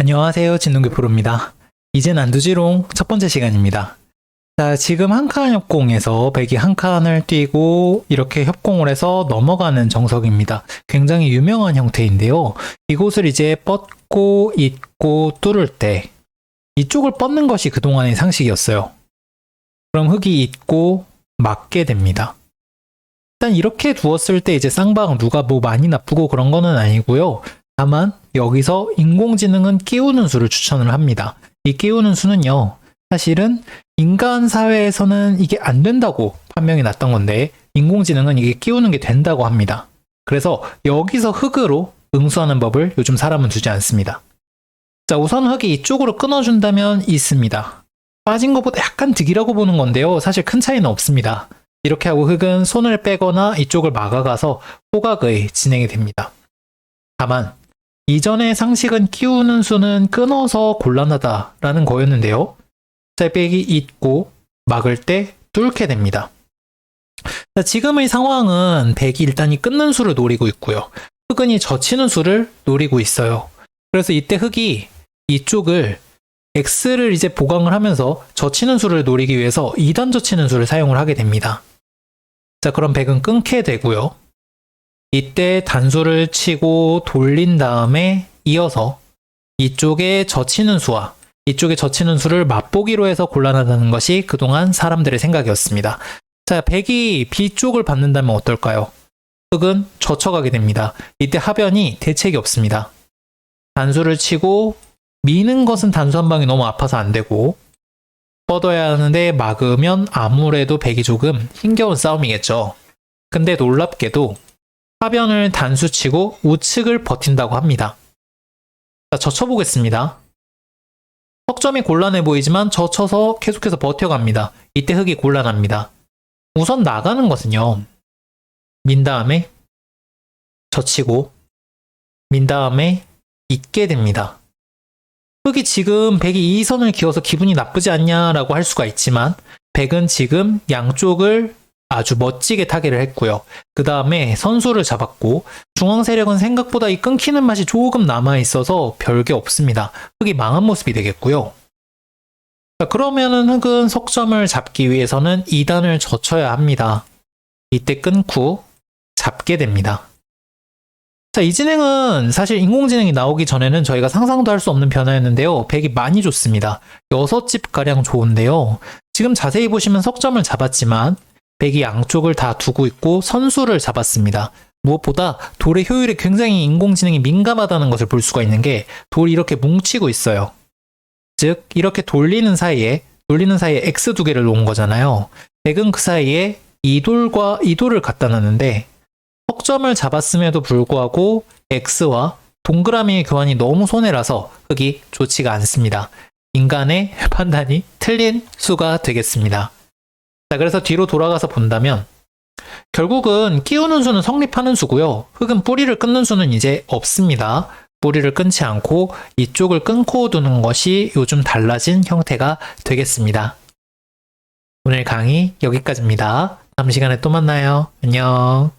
안녕하세요. 진동규 프로입니다. 이젠 안두지롱 첫 번째 시간입니다. 자, 지금 한 칸 협공에서 백이 한 칸을 뛰고 이렇게 협공을 해서 넘어가는 정석입니다. 굉장히 유명한 형태인데요. 이곳을 이제 뻗고 잇고 뚫을 때 이쪽을 뻗는 것이 그동안의 상식이었어요. 그럼 흙이 잇고 맞게 됩니다. 일단 이렇게 두었을 때 이제 쌍방 누가 뭐 많이 나쁘고 그런 거는 아니고요. 다만 여기서 인공지능은 끼우는 수를 추천을 합니다. 이 끼우는 수는요. 사실은 인간 사회에서는 이게 안 된다고 판명이 났던 건데 인공지능은 이게 끼우는 게 된다고 합니다. 그래서 여기서 흙으로 응수하는 법을 요즘 사람은 두지 않습니다. 자, 우선 흙이 이쪽으로 끊어준다면 있습니다. 빠진 것보다 약간 득이라고 보는 건데요. 사실 큰 차이는 없습니다. 이렇게 하고 흙은 손을 빼거나 이쪽을 막아가서 호각의 진행이 됩니다. 다만 이전의 상식은 끼우는 수는 끊어서 곤란하다라는 거였는데요. 짤백이 있고 막을 때 뚫게 됩니다. 자, 지금의 상황은 백이 일단 이 끊는 수를 노리고 있고요. 흑은 이 젖히는 수를 노리고 있어요. 그래서 이때 흑이 이쪽을 X를 이제 보강을 하면서 젖히는 수를 노리기 위해서 2단 젖히는 수를 사용을 하게 됩니다. 자, 그럼 백은 끊게 되고요. 이때 단수를 치고 돌린 다음에 이어서 이쪽에 젖히는 수와 이쪽에 젖히는 수를 맛보기로 해서 곤란하다는 것이 그동안 사람들의 생각이었습니다. 자, 백이 B 쪽을 받는다면 어떨까요? 흑은 젖혀가게 됩니다. 이때 하변이 대책이 없습니다. 단수를 치고 미는 것은 단수 한 방이 너무 아파서 안 되고 뻗어야 하는데 막으면 아무래도 백이 조금 힘겨운 싸움이겠죠. 근데 놀랍게도 하변을 단수치고 우측을 버틴다고 합니다. 자, 젖혀보겠습니다. 석점이 곤란해 보이지만 젖혀서 계속해서 버텨갑니다. 이때 흙이 곤란합니다. 우선 나가는 것은요. 민 다음에 젖히고 민 다음에 잊게 됩니다. 흙이 지금 백이 이 선을 기어서 기분이 나쁘지 않냐라고 할 수가 있지만 백은 지금 양쪽을 아주 멋지게 타개를 했고요. 그 다음에 선수를 잡았고 중앙 세력은 생각보다 이 끊기는 맛이 조금 남아 있어서 별게 없습니다. 흙이 망한 모습이 되겠고요. 자, 그러면은 흙은 석점을 잡기 위해서는 2단을 젖혀야 합니다. 이때 끊고 잡게 됩니다. 자, 이 진행은 사실 인공지능이 나오기 전에는 저희가 상상도 할 수 없는 변화였는데요. 백이 많이 좋습니다. 6집 가량 좋은데요. 지금 자세히 보시면 석점을 잡았지만 백이 양쪽을 다 두고 있고 선수를 잡았습니다. 무엇보다 돌의 효율에 굉장히 인공지능이 민감하다는 것을 볼 수가 있는 게 돌이 이렇게 뭉치고 있어요. 즉 이렇게 돌리는 사이에 돌리는 사이에 X 두 개를 놓은 거잖아요. 백은 그 사이에 이 돌과 이 돌을 갖다 놨는데 석점을 잡았음에도 불구하고 X와 동그라미의 교환이 너무 손해라서 흙이 좋지가 않습니다. 인간의 판단이 틀린 수가 되겠습니다. 자, 그래서 뒤로 돌아가서 본다면 결국은 끼우는 수는 성립하는 수고요. 흙은 뿌리를 끊는 수는 이제 없습니다. 뿌리를 끊지 않고 이쪽을 끊고 두는 것이 요즘 달라진 형태가 되겠습니다. 오늘 강의 여기까지입니다. 다음 시간에 또 만나요. 안녕.